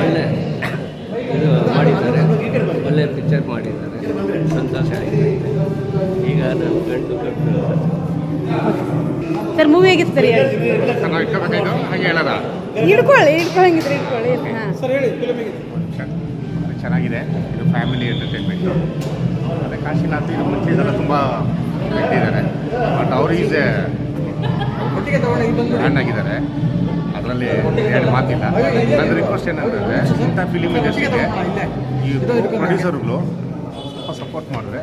ಒಳ್ಳೆ ಇದು ಮಾಡಿದ್ದಾರೆ. ಒಳ್ಳೆ ಪಿಕ್ಚರ್ ಮಾಡಿದ್ದಾರೆ. ಸಂತೋಷ ಆಯಿತು. ಈಗ ನನ್ನ ಗಂಟು ಕಟ್ಟು ಸರ್ ಮೂವಿ ಹೇಗಿತ್ತು ಸರ್ ಹೇಳಿ ಹಾಗೆ ಹೇಳೋದ? ಹಿಡ್ಕೊಳ್ಳಿ ಹಿಡ್ಕೊಳಂಗಿದ್ರೆ ಹಿಡ್ಕೊಳ್ಳಿ. ಹಾಂ. ಚೆನ್ನಾಗಿದೆ. ಇದು ಫ್ಯಾಮಿಲಿ ಎಂಟರ್ಟೈನ್ಮೆಂಟು ಅದೇ ಕಾಶಿನಾಥ್ ಇದು ಮುಂಚೆದೆಲ್ಲ ತುಂಬ ಇಟ್ಟಿದ್ದಾರೆ ಬಟ್ ಅವ್ರಿಗೆ ಈಸ್ ಬ್ರ್ಯಾಂಡ್ ಆಗಿದ್ದಾರೆ ಅದರಲ್ಲಿ ಎರಡು ಮಾತಿಲ್ಲ. ನನ್ನ ರಿಕ್ವೆಸ್ಟ್ ಏನಂತಂದರೆ ಇಂಥ ಫಿಲಿಮ್ ಇಂಡಸ್ಟ್ರಿಗೆ ಈ ಪ್ರೊಡ್ಯೂಸರ್ಗಳು ಸ್ವಲ್ಪ ಸಪೋರ್ಟ್ ಮಾಡಿದ್ರೆ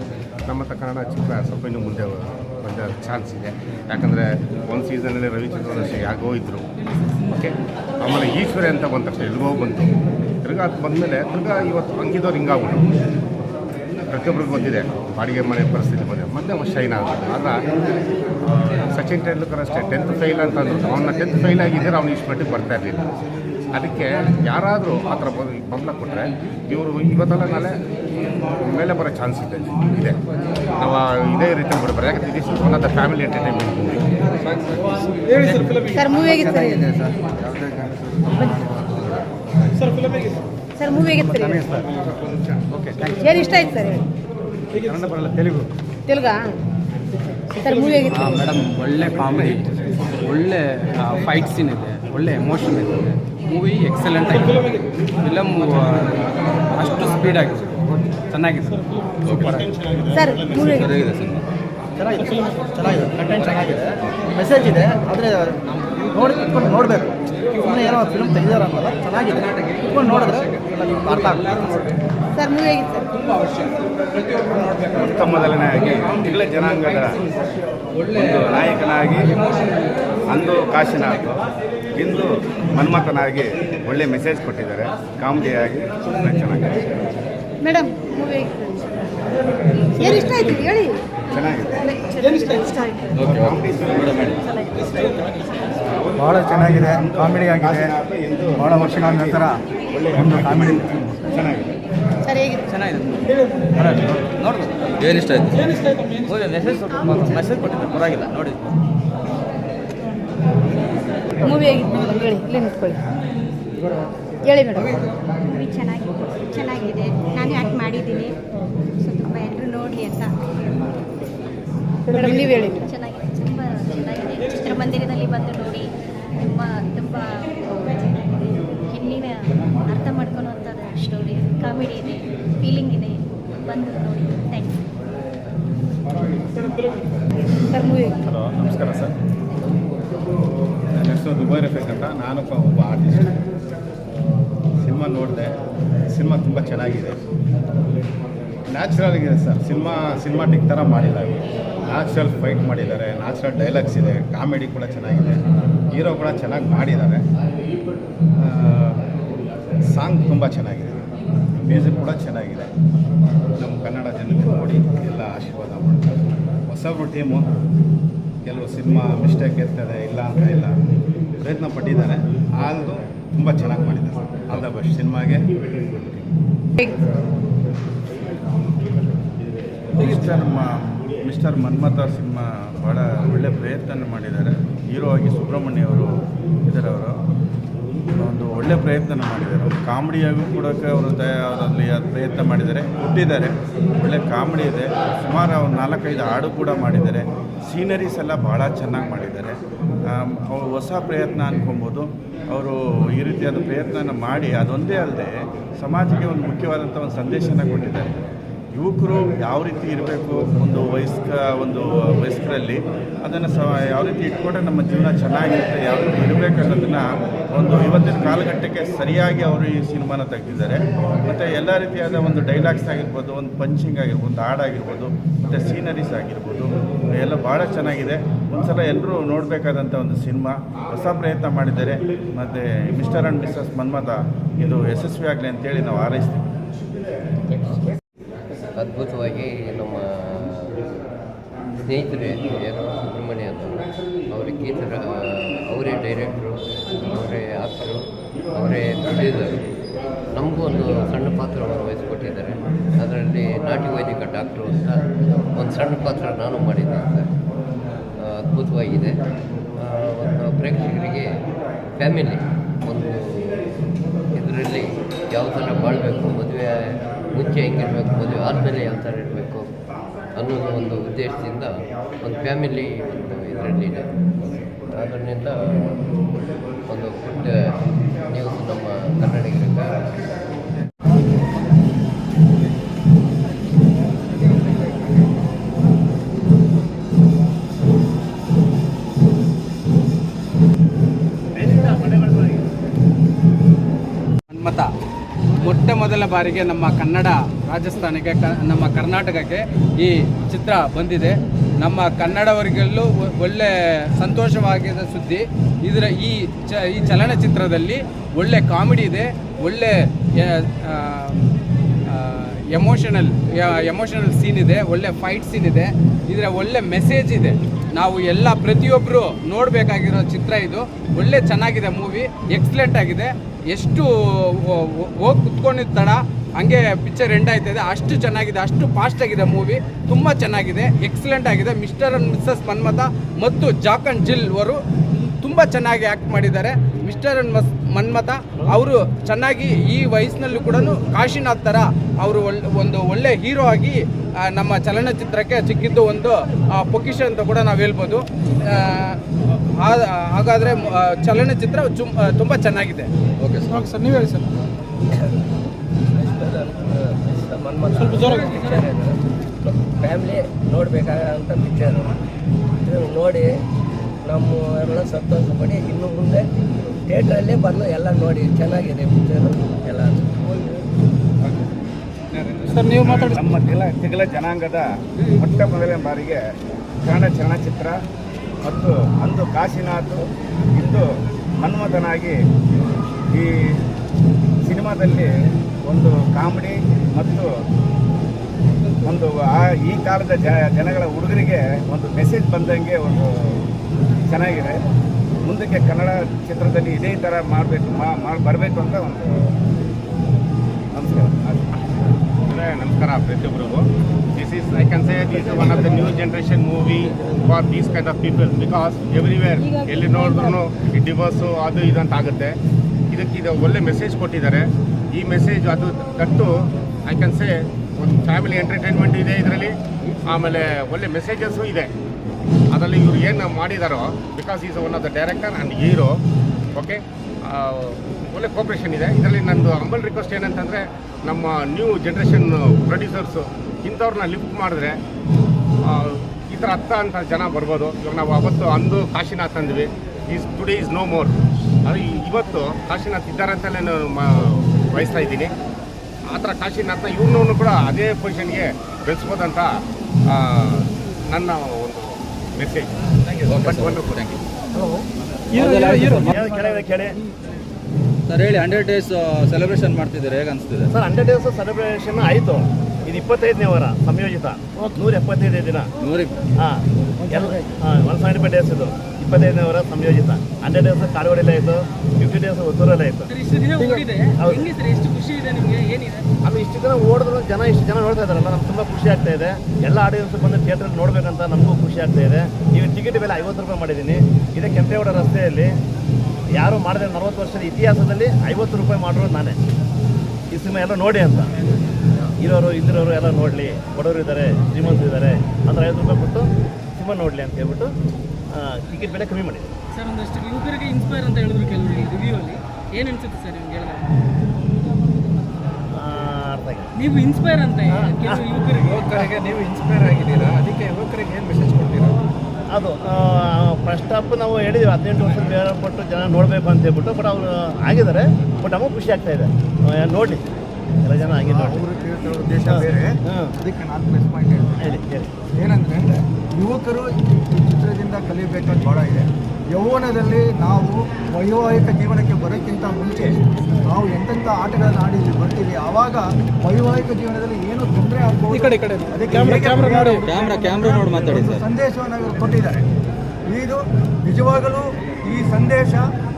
ನಮ್ಮ ಹತ್ರ ಕನ್ನಡ ಚಿತ್ರ ಸ್ವಲ್ಪ ಇನ್ನೂ ಮುಂದೆ ಒಂದು ಚಾನ್ಸ್ ಇದೆ. ಯಾಕಂದರೆ ಒಂದು ಸೀಸನಲ್ಲಿ ರವಿಚಂದ್ರನ್ ಅಷ್ಟೇ ಯಾಗೋ ಇದ್ದರು ಓಕೆ ಆಮೇಲೆ ಈಶ್ವರಿ ಅಂತ ಬಂದ ತಕ್ಷಣ ಎಲ್ಗೋ ಬಂತು. ತಿರ್ಗಾ ಅದು ಬಂದಮೇಲೆ ತಿರ್ಗಾ ಇವತ್ತು ಹಂಗಿದವ್ರು ಹಿಂಗಾಗ್ಬಿಟ್ಟು ಪ್ರತಿಯೊಬ್ಬರಿಗೂ ಬಂದಿದೆ ಬಾಡಿಗೆ ಮನೆ ಪರಿಸ್ಥಿತಿ ಬಂದಿದೆ ಮತ್ತೆ ಅವ ಶೈನ್ ಆಗುತ್ತೆ ಆದ್ರೆ ಸಚಿನ್ ತೆಂಡೂಲ್ಕರ್ ಅಷ್ಟೇ ಟೆಂತ್ ಫೈಲ್ ಅಂತ ಅಂದ್ರು ಅವನ್ನ ಟೆಂತ್ ಫೈಲ್ ಆಗಿದ್ದರೆ ಅವ್ನು ಇಷ್ಟು ಮಟ್ಟಿಗೆ ಬರ್ತಾ ಇರಲಿಲ್ಲ. ಅದಕ್ಕೆ ಯಾರಾದರೂ ಆ ಥರ ಬಂಗ್ಲ ಕೊಟ್ಟರೆ ಇವರು ಇವತ್ತಲ್ಲ ನಾಳೆ ಮೇಲೆ ಬರೋ ಚಾನ್ಸ್ ಇದೆ. ಇದೆ. ನಾವು ಇದೇ ರೀತಿ ಬಿಡ್ಬಾರ್ದು ಯಾಕಂದ್ರೆ ಇದಿಷ್ಟು one of the family entertainment sir movie ಹೇಗಿತ್ತು? ಸರ್ ಹೇಳಿ ಸರ್ ಮೂವಿ ಹೇಗಿತ್ತು ಸರ್ ಹೇಳಿ ಓಕೆ ಏನು ಇಷ್ಟ ಆಯ್ತು ಸರ್? ತೆಲುಗು. ತೆಲುಗಾ? ಸರ್ ಮೂವಿ ಹೇಗಿತ್ತು ಮೇಡಮ್ ಒಳ್ಳೆ ಕಾಮಿಡಿ ಒಳ್ಳೆ ಫೈಟ್ ಸೀನ್ ಇದೆ. ಒಳ್ಳೆ ಎಮೋಷನ್ ಇದೆ. ಮೂವಿ ಎಕ್ಸಲೆಂಟ್ ಆಗಿದೆ. ಫಿಲಮ್ ಅಷ್ಟು ಸ್ಪೀಡ್ ಆಗಿದೆ. ಚೆನ್ನಾಗಿದೆ. ಸೂಪರ್ ಸರ್ ಚೆನ್ನಾಗಿದೆ ಚೆನ್ನಾಗಿದೆ. ಕಂಟೆಂಟ್ ಚೆನ್ನಾಗಿದೆ. ಮೆಸೇಜ್ ಇದೆ ಆದರೆ ನೋಡಿ ಕುತ್ಕೊಂಡು ನೋಡಬೇಕು. ಸುಮ್ಮನೆ ಏನೋ ಫಿಲ್ಮ್ ತೆಗೆದಾರ ಅನ್ನೋಲ್ಲ ಚೆನ್ನಾಗಿದೆ. ಕುತ್ಕೊಂಡು ನೋಡಿದ್ರೆ ಎಲ್ಲ ನಿಮ್ಗೆ ಅರ್ಥ ಆಗ್ತದೆ ಸರ್ ಮೂವಿ ಮೊದಲನೆಯಾಗಿ ಜನಾಂಗದ ಒಂದು ನಾಯಕನಾಗಿ ಅಂದು ಕಾಶಿನಾಥ್ ಇಂದು ಮನ್ಮಥನಾಗಿ ಒಳ್ಳೆ ಮೆಸೇಜ್ ಕೊಟ್ಟಿದ್ದಾರೆ. ಕಾಮಿಡಿಯಾಗಿ ತುಂಬ ಚೆನ್ನಾಗಿದೆ. ಮೇಡಮ್ ಮೂವಿ ಹೇಗಿತ್ತು ಏನು ಇಷ್ಟ ಆಯ್ತು? ಹೇಳಿ. ಚೆನ್ನಾಗಿದೆ. ಇಷ್ಟ ಆಯ್ತು? ಭಾಳ ಚೆನ್ನಾಗಿದೆ ಕಾಮಿಡಿ ಆಗಿದೆ. ಭಾಳ ವರ್ಷಗಳ ನಂತರ ಒಂದು ಕಾಮಿಡಿ ಚೆನ್ನಾಗಿದೆ. ಚೆನ್ನಾಗಿದೆ. ನೋಡ್ಬೋದು ಏನು ಇಷ್ಟ ಆಯ್ತು? ಮೆಸೇಜ್ ಮೆಸೇಜ್ ಕೊಟ್ಟಿದ್ದಾರೆ ಪರವಾಗಿಲ್ಲ ನೋಡಿ. ಮೂವಿ ಹೇಗಿತ್ತು ಹೇಳಿ ಇಲ್ಲೇ ನಿಂತ್ಕೊಳ್ಳಿ. ಹೇಳಿ ಮೇಡಮ್. ಮೂವಿ ಚೆನ್ನಾಗಿದೆ ಚೆನ್ನಾಗಿದೆ. ನಾನು ಆ್ಯಕ್ಟ್ ಮಾಡಿದ್ದೀನಿ? ಸೊ ತುಂಬ ಎಲ್ಲರೂ ನೋಡಲಿ ಅಂತ. ಮೇಡಮ್ ನೀವು ಹೇಳಿ. ಚೆನ್ನಾಗಿದೆ ತುಂಬ ಚೆನ್ನಾಗಿದೆ. ಚಿತ್ರಮಂದಿರದಲ್ಲಿ ಬಂದು ನೋಡಿ. ತುಂಬ ತುಂಬ ಹೆಣ್ಣಿನ ಅರ್ಥ ಮಾಡ್ಕೊಳ್ಳುವಂಥದ್ದು ಸ್ಟೋರಿ ಕಾಮಿಡಿ ಇದೆ ಫೀಲಿಂಗ್ ಇದೆ. ಬಂದು ನೋಡಿ. Thank you sir movie hello ನಮಸ್ಕಾರ ಸರ್. ನನ್ನ ಹೆಸರು ದುಬೈ ರಫೇಕ್ ಅಂತ. ನಾನು ಒಬ್ಬ- ಒಬ್ಬ ಆರ್ಟಿಸ್ಟ್ ಸಿನಿಮಾ ನೋಡಿದೆ. ಸಿನಿಮಾ ತುಂಬ ಚೆನ್ನಾಗಿದೆ. ನ್ಯಾಚುರಲ್ ಇದೆ ಸರ್. ಸಿನಿಮಾ ಸಿನಿಮಾಟಿಕ್ ಥರ ಮಾಡಿಲ್ಲ. ನ್ಯಾಚುರಲ್ ಫೈಟ್ ಮಾಡಿದ್ದಾರೆ. ನ್ಯಾಚುರಲ್ ಡೈಲಾಗ್ಸ್ ಇದೆ. ಕಾಮಿಡಿ ಕೂಡ ಚೆನ್ನಾಗಿದೆ. ಹೀರೋ ಕೂಡ ಚೆನ್ನಾಗಿ ಮಾಡಿದ್ದಾರೆ. ಸಾಂಗ್ ತುಂಬ ಚೆನ್ನಾಗಿದೆ. ಮ್ಯೂಸಿಕ್ ಕೂಡ ಚೆನ್ನಾಗಿದೆ. ನಮ್ಮ ಕನ್ನಡ ಜನಕ್ಕೆ ನೋಡಿ ಎಲ್ಲ ಆಶೀರ್ವಾದ ಮಾಡ್ತಾರೆ. ಹೊಸಬ್ರು ಟೀಮು ಕೆಲವು ಸಿನಿಮಾ ಮಿಸ್ಟೇಕ್ ಇರ್ತದೆ, ಇಲ್ಲ ಅಂತ ಇಲ್ಲ. ಪ್ರಯತ್ನ ಪಟ್ಟಿದ್ದಾರೆ. ಆದರೂ ತುಂಬ ಚೆನ್ನಾಗಿ ಮಾಡಿದ್ದಾರೆ. All the best. ಸಿನಿಮಾಗೆ ನಮ್ಮ ಮಿಸ್ಟರ್ ಮನ್ಮಥ ಸಿನಿಮಾ ಭಾಳ ಒಳ್ಳೆ ಪ್ರಯತ್ನ ಮಾಡಿದ್ದಾರೆ. ಹೀರೋ ಆಗಿ ಸುಬ್ರಹ್ಮಣ್ಯ ಅವರು ಇದ್ದಾರೆ ಅವರು ಒಂದು ಒಳ್ಳೆ ಪ್ರಯತ್ನ ಮಾಡಿದ್ದಾರೆ. ಕಾಮಿಡಿಯಾಗೂ ಕೂಡ ಅವರು ತಯಾರಲ್ಲಿ ಅದು ಪ್ರಯತ್ನ ಮಾಡಿದ್ದಾರೆ. ಕೊಟ್ಟಿದ್ದಾರೆ. ಒಳ್ಳೆ ಕಾಮಿಡಿ ಇದೆ. ಸುಮಾರು ಅವ್ರು ನಾಲ್ಕೈದು ಹಾಡು ಕೂಡ ಮಾಡಿದ್ದಾರೆ. ಸೀನರೀಸ್ ಎಲ್ಲ ಭಾಳ ಚೆನ್ನಾಗಿ ಮಾಡಿದ್ದಾರೆ. ಅವರು ಹೊಸ ಪ್ರಯತ್ನ ಅನ್ಕೊಬೋದು. ಅವರು ಈ ರೀತಿಯಾದ ಪ್ರಯತ್ನನ ಮಾಡಿ ಅದೊಂದೇ ಅಲ್ಲದೆ ಸಮಾಜಕ್ಕೆ ಒಂದು ಮುಖ್ಯವಾದಂಥ ಒಂದು ಸಂದೇಶನ ಕೊಟ್ಟಿದ್ದಾರೆ. ಯುವಕರು ಯಾವ ರೀತಿ ಇರಬೇಕು ಒಂದು ವಯಸ್ಕ, ಒಂದು ವಯಸ್ಕರಲ್ಲಿ, ಅದನ್ನು ಸಹ ಯಾವ ರೀತಿ ಇಟ್ಕೊಂಡ್ರೆ ನಮ್ಮ ಜೀವನ ಚೆನ್ನಾಗಿರುತ್ತೆ, ಯಾವ ರೀತಿ ಇರಬೇಕು ಅನ್ನೋದನ್ನು ಒಂದು ಇವತ್ತಿನ ಕಾಲಘಟ್ಟಕ್ಕೆ ಸರಿಯಾಗಿ ಅವರು ಈ ಸಿನಿಮಾನ ತೆಗೆದಿದ್ದಾರೆ. ಮತ್ತು ಎಲ್ಲ ರೀತಿಯಾದ ಒಂದು ಡೈಲಾಗ್ಸ್ ಆಗಿರ್ಬೋದು, ಒಂದು ಪಂಚಿಂಗ್ ಆಗಿರ್ಬೋದು, ಒಂದು ಹಾಡಾಗಿರ್ಬೋದು ಮತ್ತು ಸೀನರೀಸ್ ಆಗಿರ್ಬೋದು, ಎಲ್ಲ ಭಾಳ ಚೆನ್ನಾಗಿದೆ. ಒಂದ್ಸಲ ಎಲ್ಲರೂ ನೋಡಬೇಕಾದಂಥ ಒಂದು ಸಿನಿಮಾ. ಹೊಸ ಪ್ರಯತ್ನ ಮಾಡಿದ್ದಾರೆ. ಮತ್ತು ಮಿಸ್ಟರ್ ಆ್ಯಂಡ್ ಮಿಸ್ಸಸ್ ಮನ್ಮಥ, ಇದು ಯಶಸ್ವಿ ಆಗಲಿ ಅಂತೇಳಿ ನಾವು ಹಾರೈಸ್ತೀವಿ. ಅದ್ಭುತವಾಗಿ ನಮ್ಮ ಸ್ನೇಹಿತರು ಯಾರು ಸುಬ್ರಹ್ಮಣ್ಯ ಅಂತ ಈ ಗೀತರ ಅವರೇ ಡೈರೆಕ್ಟ್ರು, ಅವರೇ ಆಕ್ಟ್ರು ಅವರೇ ಪ್ರೊಡ್ಯೂಸರು ನಮಗೂ ಒಂದು ಸಣ್ಣ ಪಾತ್ರವನ್ನು ವಹಿಸ್ಕೊಟ್ಟಿದ್ದಾರೆ. ಅದರಲ್ಲಿ ನಾಟಿ ವೈದಿಕ ಡಾಕ್ಟ್ರು ಅಂತ ಒಂದು ಸಣ್ಣ ಪಾತ್ರ ನಾನು ಮಾಡಿದ್ದೆ ಸರ್ ಅದ್ಭುತವಾಗಿದೆ. ಫ್ಯಾಮಿಲಿ ಒಂದು ಇದರಲ್ಲಿ ಯಾವ ಥರ ಬಾಳಬೇಕು ಮದುವೆ ಮುಂಚೆ ಹೆಂಗಿರಬೇಕು, ಮದುವೆ ಆದಮೇಲೆ ಯಾವ ಥರ ಇರಬೇಕು ಅನ್ನೋದು ಒಂದು ಉದ್ದೇಶದಿಂದ ಒಂದು ಫ್ಯಾಮಿಲಿ ಒಂದು ಇದರಲ್ಲಿದೆ ಅದರಿಂದ ಒಂದು ಫುಡ್ ನ್ಯೂಸ್ ನಮ್ಮ ಕನ್ನಡಿಗರಿಗೆ ಮೊದಲ ಬಾರಿಗೆ ನಮ್ಮ ಕನ್ನಡ ರಾಜಸ್ಥಾನಕ್ಕೆ ನಮ್ಮ ಕರ್ನಾಟಕಕ್ಕೆ ಈ ಚಿತ್ರ ಬಂದಿದೆ. ನಮ್ಮ ಕನ್ನಡವರಿಗೆಲ್ಲೂ ಒಳ್ಳೆ ಸಂತೋಷವಾಗಿದೆ ಸುದ್ದಿ. ಇದರ ಈ ಚ, ಈ ಚಲನಚಿತ್ರದಲ್ಲಿ ಒಳ್ಳೆ ಕಾಮಿಡಿ ಇದೆ, ಒಳ್ಳೆ ಎಮೋಷನಲ್ ಎಮೋಷನಲ್ ಸೀನ್ ಇದೆ, ಒಳ್ಳೆ ಫೈಟ್ ಸೀನ್ ಇದೆ, ಇದರ ಒಳ್ಳೆ ಮೆಸೇಜ್ ಇದೆ. ನಾವು ಎಲ್ಲ ಪ್ರತಿಯೊಬ್ಬರು ನೋಡಬೇಕಾಗಿರೋ ಚಿತ್ರ ಇದು. ಒಳ್ಳೆ ಚೆನ್ನಾಗಿದೆ ಮೂವಿ ಎಕ್ಸಲೆಂಟ್ ಆಗಿದೆ. ಎಷ್ಟು ಹೋಗಿ ಕುತ್ಕೊಂಡಿದ್ದ ತಡ, ಹಂಗೆ ಪಿಕ್ಚರ್ ಎಂಡ್ ಆಯ್ತದೆ. ಅಷ್ಟು ಚೆನ್ನಾಗಿದೆ, ಅಷ್ಟು ಫಾಸ್ಟ್ ಆಗಿದೆ ಮೂವಿ ತುಂಬ ಚೆನ್ನಾಗಿದೆ ಎಕ್ಸಲೆಂಟ್ ಆಗಿದೆ. ಮಿಸ್ಟರ್ ಅಂಡ್ ಮಿಸ್ಸಸ್ ಮನ್ಮಥ ಮತ್ತು ಜಾಕ್ ಜಿಲ್ ಅವರು ತುಂಬ ಚೆನ್ನಾಗಿ ಆ್ಯಕ್ಟ್ ಮಾಡಿದ್ದಾರೆ. ಮಿಸ್ಟರ್ ಮಸ್ ಮನ್ಮಥ ಅವರು ಚೆನ್ನಾಗಿ ಈ ವಯಸ್ಸಿನಲ್ಲೂ ಕೂಡ ಕಾಶಿನಾಥ್ ಥರ ಅವರು ಒಳ್ಳೆ ಒಂದು ಒಳ್ಳೆ ಹೀರೋ ಆಗಿ ನಮ್ಮ ಚಲನಚಿತ್ರಕ್ಕೆ ಸಿಕ್ಕಿದ್ದು ಒಂದು ಪೊಕಿಷನ್ ಅಂತ ಕೂಡ ನಾವು ಹೇಳ್ಬೋದು. ಹಾಗಾದರೆ ಚಲನಚಿತ್ರ ತುಂಬ ಚೆನ್ನಾಗಿದೆ. ಓಕೆ ಸರ್ ಸರ್ ನೀವು ಹೇಳಿ ಸರ್ ಸ್ವಲ್ಪ ಫ್ಯಾಮ್ಲಿ ನೋಡಬೇಕಾದಂಥ ಪಿಕ್ಚರು ಇದನ್ನು ನೋಡಿ ನಮ್ಮ ಎಲ್ಲ ಸಂತೋಷ ಪಡಿ, ಇನ್ನು ಮುಂದೆ ಥಿಯೇಟ್ರಲ್ಲೇ ಬಂದು ಎಲ್ಲ ನೋಡಿ, ಚೆನ್ನಾಗಿದೆ ಪಿಕ್ಚರು ಎಲ್ಲ. ಸರ್, ನೀವು ಮಾತಾಡಿ. ನಮ್ಮ ತಿಲ, ತಿಗಲ ಜನಾಂಗದ ಮೊಟ್ಟ ಮೊದಲನೇ ಬಾರಿಗೆ ಕನ್ನಡ ಚಲನಚಿತ್ರ ಮತ್ತು ಅಂದು ಕಾಶಿನಾಥ್, ಇಂದು ಮನ್ಮಥನಾಗಿ ಈ ಸಿನಿಮಾದಲ್ಲಿ ಒಂದು ಕಾಮಿಡಿ ಮತ್ತು ಒಂದು ಈ ಕಾಲದ ಜನಗಳ ಹುಡುಗರಿಗೆ ಒಂದು ಮೆಸೇಜ್ ಬಂದಂಗೆ ಒಂದು ಚೆನ್ನಾಗಿದೆ. ಮುಂದಕ್ಕೆ ಕನ್ನಡ ಚಿತ್ರದಲ್ಲಿ ಇದೇ ಥರ ಮಾಡಬೇಕು ಮಾಡಿ, ಬರಬೇಕು ಅಂತ ಒಂದು ನಮಸ್ಕಾರ. ನಮಸ್ಕಾರ ಪ್ರತಿಯೊಬ್ಬರಿಗೂ. This is I can say this one of the new generation movie for these kind of people because everywhere ಎಲ್ಲಿ ನೋಡಿದ್ರು ಈ ಡಿವೋರ್ಸು ಅದು ಇದು ಅಂತ ಆಗುತ್ತೆ. ಇದಕ್ಕೆ ಇದು ಒಳ್ಳೆ ಮೆಸೇಜ್ ಕೊಟ್ಟಿದ್ದಾರೆ. ಈ ಮೆಸೇಜ್ ಅದು ಕಟ್ಟು ಐ ಕ್ಯಾನ್ ಸೇ ಒಂದು ಫ್ಯಾಮಿಲಿ ಎಂಟರ್ಟೈನ್ಮೆಂಟ್ ಇದೆ ಇದರಲ್ಲಿ. ಆಮೇಲೆ ಒಳ್ಳೆ ಮೆಸೇಜಸ್ಸು ಇದೆ. ಅದರಲ್ಲಿ ಇವರು ಏನು ಮಾಡಿದಾರೋ because is one of the director and hero okay ಒಳ್ಳೆ ಕೋಪ್ರೇಷನ್ ಇದೆ. ಇದರಲ್ಲಿ ನಂದು ಅಂಬಲ್ ರಿಕ್ವೆಸ್ಟ್ ಏನಂತಂದರೆ, ನಮ್ಮ ನ್ಯೂ ಜನ್ರೇಷನ್ ಪ್ರೊಡ್ಯೂಸರ್ಸು ಇಂಥವ್ರನ್ನ ಲಿಫ್ಟ್ ಮಾಡಿದ್ರೆ ಈ ಥರ ಹತ್ತ ಅಂತ ಜನ ಬರ್ಬೋದು. ಇವಾಗ ನಾವು ಅವತ್ತು ಅಂದು Kashinath ಅಂದ್ವಿ. Is today is no more ಅದು ಇವತ್ತು ಕಾಶಿನಾಥ್ ಇದ್ದಾರೆ ಅಂತಲೇ ನಾನು ಬಯಸ್ತಾ ಇದ್ದೀನಿ. ಆ ಥರ ಕಾಶಿನಾಥ್ನ ಇವ್ರನ್ನೂ ಕೂಡ ಅದೇ ಪೊಸಿಷನ್ಗೆ ಬೆಳೆಸ್ಬೋದಂತ ಆ, ನನ್ನ ಒಂದು message but wonderful thank you ಕೆಳಗೆ ಕೇಳಿ ಸರ್ ಹೇಳಿ ಹಂಡ್ರೆಡ್ ಡೇಸ್ ಸೆಲೆಬ್ರೇಷನ್ ಮಾಡ್ತಿದ್ದಾರೆ? ಹೇಗೆ ಅನಿಸ್ತಿದೆ? ಸರ್ ಹಂಡ್ರೆಡ್ ಡೇಸ್ ಸೆಲೆಬ್ರೇಷನ್ ಆಯಿತು. ಇದು ಇಪ್ಪತ್ತೈದನೇ ವಾರ ಸಂಯೋಜಿತ. ನೂರ ಎಪ್ಪತ್ತೈದು ದಿನ. ನೂರಿಗೆ ಹಾಂ. ಎಲ್ಲ ಒನ್ ಸೆವೆಂಟಿ ಫೈವ್ ಡೇಸ್ ಇದು. ಇಪ್ಪತ್ತೈದನೇ ವಾರ ಸಂಯೋಜಿತ. ಹಂಡ್ರೆಡ್ ಡೇಸ್ ಕಾರವಾಡಿಲಿ ಆಯಿತು ಫಿಫ್ಟಿ ಡೇಸ್ ಹೊಸೂರಲ್ಲಿ ಆಯಿತು. ಅಲ್ಲಿ ಅದು ಇಷ್ಟು ದಿನ ಓಡಿದ್ರು ಜನ ಇಷ್ಟು ಜನ ನೋಡ್ತಾ ಇದ್ದಾರಲ್ಲ ನಮ್ಗೆ ತುಂಬ ಖುಷಿ ಆಗ್ತಾ ಇದೆ. ಎಲ್ಲ ಆಡಿಯನ್ಸ್ ಬಂದು ಥಿಯೇಟ್ರಲ್ಲಿ ನೋಡಬೇಕಂತ ನಮಗೂ ಖುಷಿ ಆಗ್ತಾ ಇದೆ. ಈಗ ಟಿಕೆಟ್ ಬೆಲೆ ಐವತ್ತು ರೂಪಾಯಿ ಮಾಡಿದ್ದೀನಿ. ಇದೇ ಕೆಂಪೇಗೌಡ ರಸ್ತೆಯಲ್ಲಿ ಯಾರು ಮಾಡಿದ್ರೆ ನಲವತ್ತು ವರ್ಷದ ಇತಿಹಾಸದಲ್ಲಿ ಐವತ್ತು ರೂಪಾಯಿ ಮಾಡಿರೋದು ನಾನೇ. ಈ ಸಿನಿಮಾ ಎಲ್ಲ ನೋಡಿ ಅಂತ. ಇರೋರು ಇಲ್ಲಿರೋರು ಎಲ್ಲ ನೋಡಲಿ. ಬಡವರು ಇದ್ದಾರೆ ಶ್ರೀಮಂತರು ಇದ್ದಾರೆ. ಅಂದ್ರೆ ಐದು ರೂಪಾಯಿ ಕೊಟ್ಟು ಸಿನಿಮಾ ನೋಡಲಿ ಅಂತ ಹೇಳ್ಬಿಟ್ಟು ಟಿಕೆಟ್ ಬೆಲೆ ಕಮ್ಮಿ ಮಾಡಿ ಸರ್ ಒಂದಷ್ಟು ಯುವಕರಿಗೆ ಇನ್ಸ್ಪೈರ್ ಅಂತ ಹೇಳಿದ್ರು ಕೆಲವರು ರಿವ್ಯೂ ಅಲ್ಲಿ. ಏನು ಅನ್ಸುತ್ತೆ ಸರ್ ನಿಮ್ಗೆ ಹೇಳಿದ್ರೆ? ಅರ್ಥ ಆಗಿದೆ ನೀವು ಇನ್ಸ್ಪೈರ್ ಅಂತ ಕೆಲವು ಯುವಕರಿಗೆ. ಯುವಕರಿಗೆ ನೀವು ಇನ್ಸ್ಪೈರ್ ಆಗಿದ್ದೀರಾ? ಅದಕ್ಕೆ ಯುವಕರಿಗೆ ಏನು ಮೆಸೇಜ್ ಕೊಡ್ತೀರಾ? ಅದು ಫಸ್ಟ್ ಅಪ್ ನಾವು ಹೇಳಿದ್ವಿ. ಹದಿನೆಂಟು ವರ್ಷದ ಬೇರೆ ಕೊಟ್ಟು ಜನ ನೋಡಬೇಕು ಅಂತ ಹೇಳ್ಬಿಟ್ಟು ಬಟ್ ಅವರು ಆಗಿದ್ದಾರೆ. ಬಟ್ ನಮಗೆ ಖುಷಿ ಆಗ್ತಾ ಇದೆ. ನೋಡಲಿ. ಎಲ್ಲ ಜನ ಆಗಿ ನೋಡಿ ಅವರು ತಿಳ್ಕೊಳ್ಳೋ ಉದ್ದೇಶ ಬೇರೆ. ಅದಕ್ಕೆ ನಾನು ಪ್ಲಸ್ ಪಾಯಿಂಟ್ ಹೇಳ್ತೀನಿ ಹೇಳಿ ಹೇಳಿ. ಏನಂದರೆ ಯುವಕರು ಈ ಚಿತ್ರದಿಂದ ಕಲಿಯಬೇಕಾದ ಭಾಳ ಇದೆ. ಯೌವನದಲ್ಲಿ ನಾವು ವೈವಾಹಿಕ ಜೀವನಕ್ಕೆ ಬರೋಕ್ಕಿಂತ ಮುಂಚೆ ನಾವು ಎಂತೆಂಥ ಆಟಗಳನ್ನು ಆಡಿ ಬರ್ತೀವಿ ಆವಾಗ ವೈವಾಹಿಕ ಜೀವನದಲ್ಲಿ ಏನು ತೊಂದರೆ ಆಗ್ಬೋದು ಈ ಕಡೆ, ಈ ಅದಕ್ಕೆ ಕ್ಯಾಮ್ರಾ, ಹೇಗೆ ಕ್ಯಾಮ್ರಾ ನೋಡಿ. ಕ್ಯಾಮ್ರಾ, ಕ್ಯಾಮ್ರಾ ನೋಡಿ ಮಾತಾಡಿ ಸರ್. ಸಂದೇಶವನ್ನು ಇವರು ಕೊಟ್ಟಿದ್ದಾರೆ. ಇದು ನಿಜವಾಗಲೂ ಈ ಸಂದೇಶ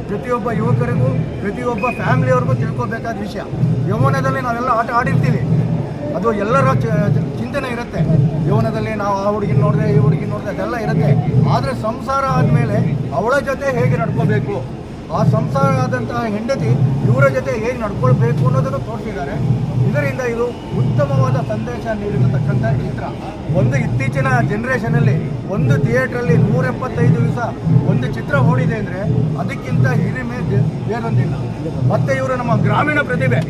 ಪ್ರತಿಯೊಬ್ಬ ಯುವಕರಿಗೂ, ಪ್ರತಿಯೊಬ್ಬ ಫ್ಯಾಮಿಲಿಯವ್ರಿಗೂ ತಿಳ್ಕೊಬೇಕಾದ ವಿಷಯ. ಯೌವನದಲ್ಲಿ ನಾವೆಲ್ಲ ಆಟ ಆಡಿರ್ತೀವಿ. ಅದು ಎಲ್ಲರ ಚಿಂತನೆ ಇರುತ್ತೆ. ಯೌವನದಲ್ಲಿ ನಾವು ಆ ಹುಡುಗಿನ ನೋಡಿದೆ, ಈ ಹುಡುಗಿನ ನೋಡಿದೆ ಅದೆಲ್ಲ ಇರುತ್ತೆ. ಆದರೆ ಸಂಸಾರ ಆದಮೇಲೆ ಅವಳ ಜೊತೆ ಹೇಗೆ ನಡ್ಕೋಬೇಕು? ಆ ಸಂಸಾರ ಆದಂತಹ ಹೆಂಡತಿ ಇವರ ಜೊತೆ ಹೇಗೆ ನಡ್ಕೊಳ್ಬೇಕು ಅನ್ನೋದನ್ನು ತೋರಿಸಿದ್ದಾರೆ. ಇದರಿಂದ ಇದು ಉತ್ತಮವಾದ ಸಂದೇಶ ನೀಡಿರತಕ್ಕಂಥ ಚಿತ್ರ ಒಂದು ಇತ್ತೀಚಿನ ಜನರೇಷನಲ್ಲಿ ಒಂದು ಥಿಯೇಟ್ರಲ್ಲಿ ನೂರ ಎಪ್ಪತ್ತೈದು ದಿವಸ ಒಂದು ಚಿತ್ರ ಓಡಿದೆ ಅಂದರೆ ಅದಕ್ಕಿಂತ ಹಿರಿಮೆ ಬೇರೊಂದಿಲ್ಲ. ಮತ್ತೆ ಇವರು ನಮ್ಮ ಗ್ರಾಮೀಣ ಪ್ರತಿಭೆ.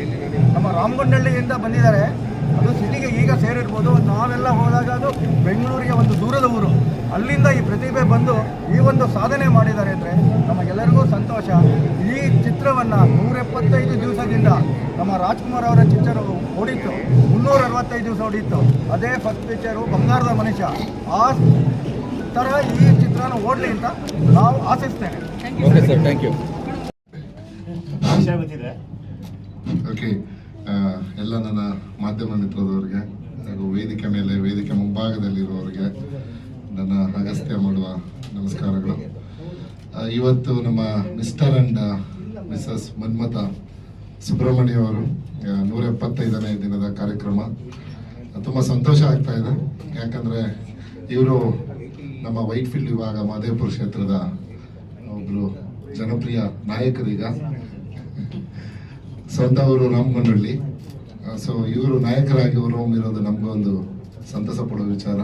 ನಮ್ಮ ರಾಮಗೊಂಡಳ್ಳಿಯಿಂದ ಬಂದಿದ್ದಾರೆ. ಅದು ಸಿಟಿಗೆ ಈಗ ಸೇರಿರ್ಬೋದು. ನಾವೆಲ್ಲ ಹೋದಾಗ ಅದು ಬೆಂಗಳೂರಿಗೆ ಒಂದು ದೂರದ ಊರು. ಅಲ್ಲಿಂದ ಈ ಪ್ರತಿಭೆ ಬಂದು ಈ ಒಂದು ಸಾಧನೆ ಮಾಡಿದ್ದಾರೆ ಅಂದರೆ ನಮಗೆಲ್ಲರಿಗೂ ಸಂತೋಷ. ಈ ಚಿತ್ರವನ್ನು ನೂರೆಪ್ಪತ್ತೈದು ದಿವಸದಿಂದ ನಮ್ಮ ರಾಜ್ಕುಮಾರ್ ಅವರ ಚಿತ್ರ ಓಡಿತ್ತು. ಮುನ್ನೂರ ಅರವತ್ತೈದು ದಿವಸ ಓಡಿತ್ತು. ಅದೇ ಫಸ್ಟ್ ಪಿಕ್ಚರು ಬಂಗಾರದ ಮನುಷ್ಯ. ಆ ಥರ ಈ ಚಿತ್ರನ ಓಡಲಿ ಅಂತ ನಾವು ಆಶಿಸ್ತೇನೆ. ಓಕೆ ಎಲ್ಲ ನನ್ನ ಮಾಧ್ಯಮ ಮಿತ್ರದವರಿಗೆ ಹಾಗೂ ವೇದಿಕೆ ಮೇಲೆ ವೇದಿಕೆ ಮುಂಭಾಗದಲ್ಲಿರುವವರಿಗೆ ನನ್ನ ಅಗಸ್ತ್ಯ ಮಾಡುವ ನಮಸ್ಕಾರಗಳು. ಇವತ್ತು ನಮ್ಮ mister and Mrs Manmatha Subrahmanya ಅವರು ನೂರ ಎಪ್ಪತ್ತೈದನೇ ದಿನದ ಕಾರ್ಯಕ್ರಮ. ತುಂಬ ಸಂತೋಷ ಆಗ್ತಾ ಇದೆ. ಯಾಕಂದರೆ ಇವರು ನಮ್ಮ ವೈಟ್ ಫೀಲ್ಡ್ ವಿಭಾಗ ಮಾದೇವಪುರ ಕ್ಷೇತ್ರದ ಒಬ್ಬರು ಜನಪ್ರಿಯ ನಾಯಕರೀಗ. ಸ್ವಂತ ಅವರು ರಾಮಗೊಂಡಳ್ಳಿ ಸೊ ಇವರು ನಾಯಕರಾಗಿ ಹೊರಹೊಮ್ಮಿರೋದು ನಮಗೊಂದು ಸಂತಸ ಪಡೋ ವಿಚಾರ.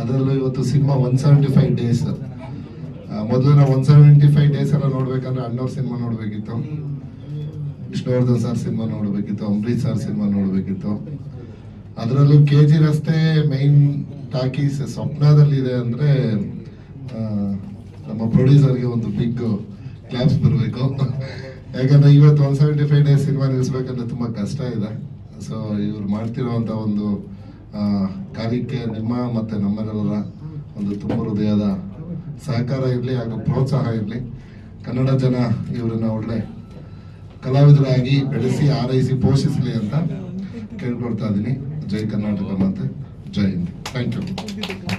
ಅದರಲ್ಲೂ ಇವತ್ತು cinema one seventy five days ಮೊದಲು ನಾವು ಒನ್ ಸೆವೆಂಟಿ ಫೈವ್ ಡೇಸ್ ಎಲ್ಲ ನೋಡ್ಬೇಕಂದ್ರೆ ಅಣ್ಣವ್ರ ಸಿನಿಮಾ ನೋಡಬೇಕಿತ್ತು. ವಿಷ್ಣುವರ್ಧನ್ ಸರ್ ಸಿನಿಮಾ ನೋಡಬೇಕಿತ್ತು ಅಂಬರೀಶ್ ಸರ್ ಸಿನಿಮಾ ನೋಡಬೇಕಿತ್ತು. ಅದರಲ್ಲೂ ಕೆ ಜಿ ರಸ್ತೆ ಮೈನ್ ಟಾಕೀಸ್ ಸ್ವಪ್ನದಲ್ಲಿದೆ ಅಂದರೆ ನಮ್ಮ ಪ್ರೊಡ್ಯೂಸರ್ಗೆ ಒಂದು ಬಿಗ್ ಕ್ಲಾಪ್ಸ್ ಬರಬೇಕು. ಯಾಕಂದ್ರೆ ಇವತ್ತು one seventy five days cinema ನಿಲ್ಲಿಸ್ಬೇಕಂದ್ರೆ ತುಂಬ ಕಷ್ಟ ಇದೆ. ಸೊ ಇವ್ರು ಮಾಡ್ತಿರೋವಂಥ ಒಂದು ಕಾರ್ಯಕ್ಕೆ ನಿಮ್ಮ ಮತ್ತು ನಮ್ಮೆಲ್ಲರ ಒಂದು ತುಂಬ ಹೃದಯದ ಸಹಕಾರ ಇರಲಿ ಹಾಗೂ ಪ್ರೋತ್ಸಾಹ ಇರಲಿ, ಕನ್ನಡ ಜನ ಇವರನ್ನ ಒಳ್ಳೆ ಕಲಾವಿದರಾಗಿ ಬೆಳೆಸಿ, ಆರೈಸಿ, ಪೋಷಿಸಲಿ ಅಂತ ಕೇಳ್ಕೊಡ್ತಾ ಇದ್ದೀನಿ. ಜೈ ಕರ್ನಾಟಕ ಮಾತೆ, ಜೈ ಹಿಂದ್. Thank you